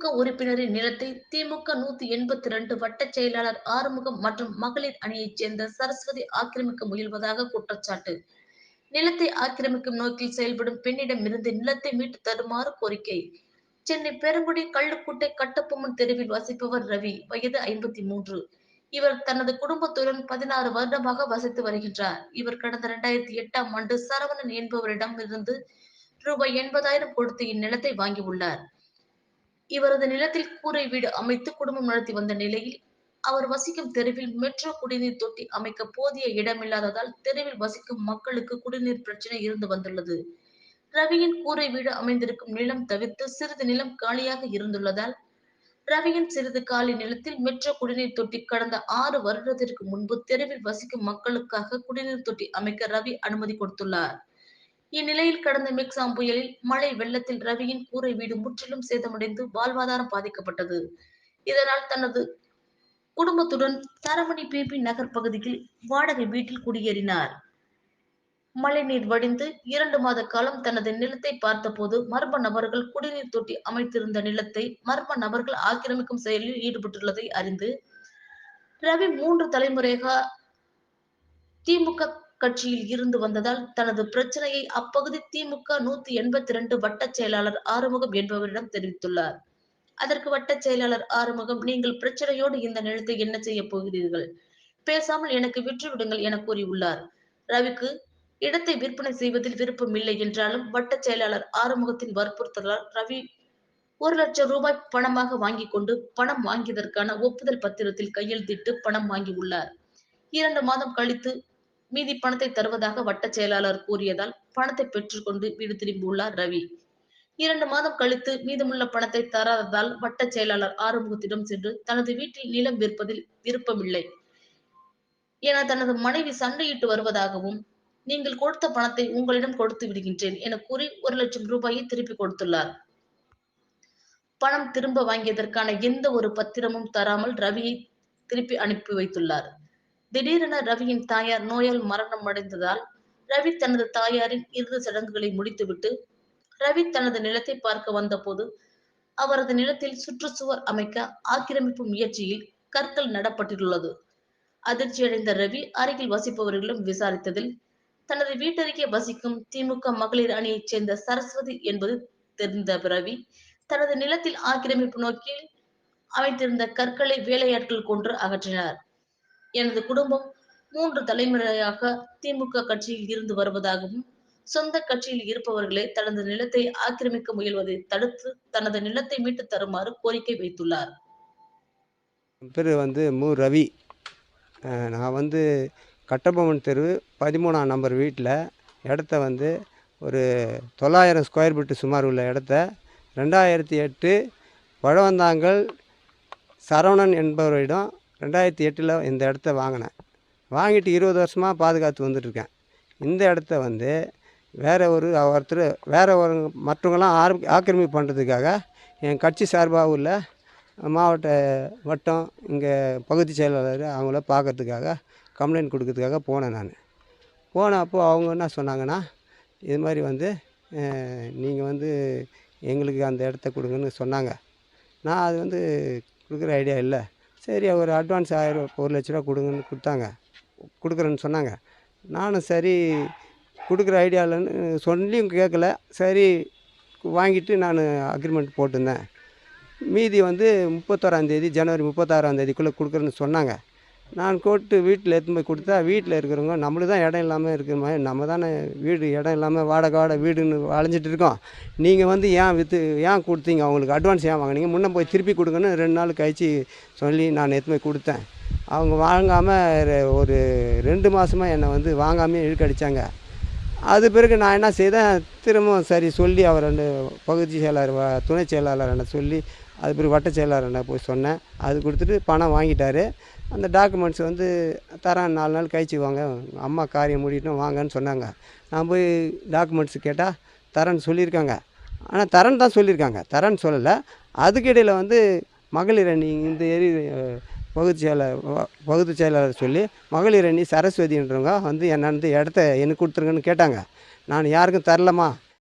திமுக உறுப்பினரின் நிலத்தை திமுக நூத்தி எண்பத்தி ரெண்டு வட்ட செயலாளர் ஆறுமுகம் மற்றும் மகளிர் அணியைச் சேர்ந்த சரஸ்வதி ஆக்கிரமிக்க முயல்வதாக குற்றச்சாட்டு. நிலத்தை ஆக்கிரமிக்கும் நோக்கில் செயல்படும் பெண்ணிடமிருந்து நிலத்தை மீட்டு தருமாறு கோரிக்கை. சென்னை பெருங்குடி கள்ளுக்குட்டை கட்டப்பொம்மன் தெருவில் வசிப்பவர் ரவி வயது ஐம்பத்தி மூன்று. இவர் தனது குடும்பத்துடன் பதினாறு வருடமாக வசித்து வருகின்றார். இவர் கடந்த இரண்டாயிரத்தி எட்டாம் ஆண்டு சரவணன் என்பவரிடம் இருந்து ரூபாய் எண்பதாயிரம் கொடுத்து இந்நிலத்தை வாங்கியுள்ளார். இவரது நிலத்தில் கூரை வீடு அமைத்து குடும்பம் நடத்தி வந்த நிலையில் அவர் வசிக்கும் தெருவில் மெட்ரோ குடிநீர் தொட்டி அமைக்க போதிய இடமில்லாததால் தெருவில் வசிக்கும் மக்களுக்கு குடிநீர் பிரச்சனை இருந்து வந்துள்ளது. ரவியின் கூரை வீடு அமைந்திருக்கும் நிலம் தவிர்த்து சிறிது நிலம் காலியாக இருந்துள்ளதால் ரவியின் சிறிது காலி நிலத்தில் மெட்ரோ குடிநீர் தொட்டி கடந்த ஆறு வருடத்திற்கு முன்பு தெருவில் வசிக்கும் மக்களுக்காக குடிநீர் தொட்டி அமைக்க ரவி அனுமதி கொடுத்துள்ளார். இந்நிலையில் கடந்த மிக்சாம் புயலில் மழை வெள்ளத்தில் ரவியின் கூரை வீடு முற்றிலும் சேதமடைந்து வாழ்வாதாரம் பாதிக்கப்பட்டது. இதனால் தனது குடும்பத்துடன் தரமணி பேபி நகர் பகுதியில் வாடகை வீட்டில் குடியேறினார். மழைநீர் வடிந்து இரண்டு மாத காலம் தனது நிலத்தை பார்த்தபோது மர்ம நபர்கள் குடிநீர் தொட்டி அமைத்திருந்த நிலத்தை மர்ம நபர்கள் ஆக்கிரமிக்கும் செயலில் ஈடுபட்டுள்ளதை அறிந்து ரவி மூன்று தலைமுறையாக திமுக கட்சியில் இருந்து வந்ததால் தனது பிரச்சனையை அப்பகுதி திமுக நூத்தி எண்பத்தி இரண்டு வட்ட செயலாளர் ஆறுமுகம் என்பவரிடம் தெரிவித்துள்ளார். அதற்கு வட்ட செயலாளர் ஆறுமுகம் நீங்கள் பிரச்சனையோடு இந்த நிலத்தை என்ன செய்ய போகிறீர்கள்? பேசாமல் எனக்கு விற்று விடுங்கள் என கூறியுள்ளார். ரவிக்கு இடத்தை விற்பனை செய்வதில் விருப்பம் இல்லை என்றாலும் வட்ட செயலாளர் ஆறுமுகத்தின் வற்புறுத்தலால் ரவி ஒரு லட்சம் ரூபாய் பணமாக வாங்கி கொண்டு பணம் வாங்கியதற்கான ஒப்புதல் பத்திரத்தில் கையெழுத்திட்டு பணம் வாங்கியுள்ளார். இரண்டு மாதம் கழித்து மீதி பணத்தை தருவதாக வட்ட செயலாளர் கூறியதால் பணத்தை பெற்றுக்கொண்டு வீடு திரும்பியுள்ளார் ரவி. இரண்டு மாதம் கழித்து மீதமுள்ள பணத்தை தராததால் வட்ட செயலாளர் ஆறுமுகத்திடம் சென்று தனது வீட்டில் நிலம் விற்பதில் விருப்பமில்லை. என தனது மனைவி சண்டையிட்டு வருவதாகவும் நீங்கள் கொடுத்த பணத்தை உங்களிடம் கொடுத்து விடுகின்றேன் என கூறி ஒரு லட்சம் ரூபாயை திருப்பி கொடுத்துள்ளார். பணம் திரும்ப வாங்கியதற்கான எந்த ஒரு பத்திரமும் தராமல் ரவியை திருப்பி அனுப்பி வைத்துள்ளார். திடீரென ரவியின் தாயார் நோயால் மரணம் அடைந்ததால் ரவி தனது தாயாரின் இறுதி சடங்குகளை முடித்துவிட்டு ரவி தனது நிலத்தை பார்க்க வந்தபோது அவரது நிலத்தில் சுற்றுச்சுவர் அமைக்க ஆக்கிரமிப்பு முயற்சியில் கற்கள் நடப்பட்டுள்ளது. அதிர்ச்சியடைந்த ரவி அருகில் வசிப்பவர்களிடம் விசாரித்ததில் தனது வீட்டருகே வசிக்கும் திமுக மகளிர் அணியைச் சேர்ந்த சரஸ்வதி என்பது தெரிந்த ரவி தனது நிலத்தில் ஆக்கிரமிப்பு நோக்கில் அமைத்திருந்த கற்களை வேலையாட்கள் கொன்று அகற்றினார். எனது குடும்பம் மூன்று தலைமுறையாக திமுக கட்சியில் இருந்து வருவதாகவும் சொந்த கட்சியில் இருப்பவர்களே தனது நிலத்தை ஆக்கிரமிக்க முயல்வதை தடுத்து தனது நிலத்தை மீட்டு தருமாறு கோரிக்கை வைத்துள்ளார். பேர் வந்து மு. ரவி. நான் வந்து கட்டபொம்மன் தெரு பதிமூணாம் நம்பர் வீட்டில் இடத்த வந்து ஒரு தொள்ளாயிரம் ஸ்கொயர் ஃபீட்டு சுமார் உள்ள இடத்த ரெண்டாயிரத்தி எட்டு பழவந்தாங்கல் சரவணன் என்பவரிடம் ரெண்டாயிரத்தி எட்டில் இந்த இடத்த வாங்கினேன். வாங்கிட்டு இருபது வருஷமாக பாதுகாத்து வந்துட்டுருக்கேன். இந்த இடத்த வந்து வேற ஒரு ஒருத்தர் வேற ஒரு மற்றவங்களாம் ஆர் ஆக்கிரமிப்பு பண்ணுறதுக்காக என் கட்சி சார்பாக உள்ள மாவட்ட வட்டம் இங்கே பகுதி செயலாளர் அவங்கள பார்க்கறதுக்காக கம்ப்ளைண்ட் கொடுக்கறதுக்காக போனேன் நான். போன அப்போ அவங்க என்ன சொன்னாங்கன்னா இது மாதிரி வந்து நீங்கள் வந்து எங்களுக்கு அந்த இடத்த கொடுங்கன்னு சொன்னாங்க. நான் அது வந்து கொடுக்குற ஐடியா இல்லை. சரி ஒரு அட்வான்ஸ் ஆயிரம் ஒரு லட்ச ரூபா கொடுங்கன்னு கொடுத்தாங்க. கொடுக்குறேன்னு சொன்னாங்க. நானும் சரி கொடுக்குற ஐடியா சொல்லியும் கேட்கல. சரி வாங்கிட்டு நான் அக்ரிமெண்ட் போட்டிருந்தேன். மீதி வந்து முப்பத்தோராந்தேதி ஜனவரி முப்பத்தாறாந்தேதிக்குள்ளே கொடுக்குறேன்னு சொன்னாங்க. நான் கூப்பிட்டு வீட்டில் எடுத்துன்னு போய் கொடுத்தா வீட்டில் இருக்கிறவங்க நம்மளுக்கு தான் இடம் இல்லாமல் இருக்கிற மாதிரி நம்ம தானே வீடு இடம் இல்லாமல் வாடகை வாடகை வீடுன்னு அலைஞ்சிட்டு இருக்கோம். நீங்கள் வந்து ஏன் விற்று ஏன் கொடுத்தீங்க? அவங்களுக்கு அட்வான்ஸ் ஏன் வாங்கினீங்க? முன்னே போய் திருப்பி கொடுங்கன்னு ரெண்டு நாள் கழிச்சு சொல்லி நான் எடுத்து போய் கொடுத்தேன். அவங்க வாங்காமல் ஒரு ரெண்டு மாதமாக என்னை வந்து வாங்காமே இழுக்கடிச்சாங்க. அது பிறகு நான் என்ன செய்தேன் திரும்பவும் சரி சொல்லி அவர் ரெண்டு பகுதி செயலாளர் துணை செயலாளர் என்ன சொல்லி அது பிறகு வட்ட செயலாளர் என்ன போய் சொன்னேன். அது கொடுத்துட்டு பணம் வாங்கிட்டார். அந்த டாக்குமெண்ட்ஸ் வந்து தரேன் நாலு நாள் கழிச்சு வாங்க அம்மா காரியம் முடியட்டும் வாங்கன்னு சொன்னாங்க. நான் போய் டாக்குமெண்ட்ஸ் கேட்டால் தரேன்னு சொல்லியிருக்காங்க. ஆனால் தரேன்னு தான் சொல்லியிருக்காங்க. தரேன்னு சொல்லலை. அதுக்கிடையில் வந்து மகளிர் அணி இந்த ஏரி பகுதி செயலாளர் பகுதி செயலாளர் சொல்லி மகளிர் அணி சரஸ்வதின்றவங்க வந்து என்ன வந்து இடத்த எனக்கு கொடுத்துருங்கன்னு கேட்டாங்க. நான் யாருக்கும் தரலம்மா.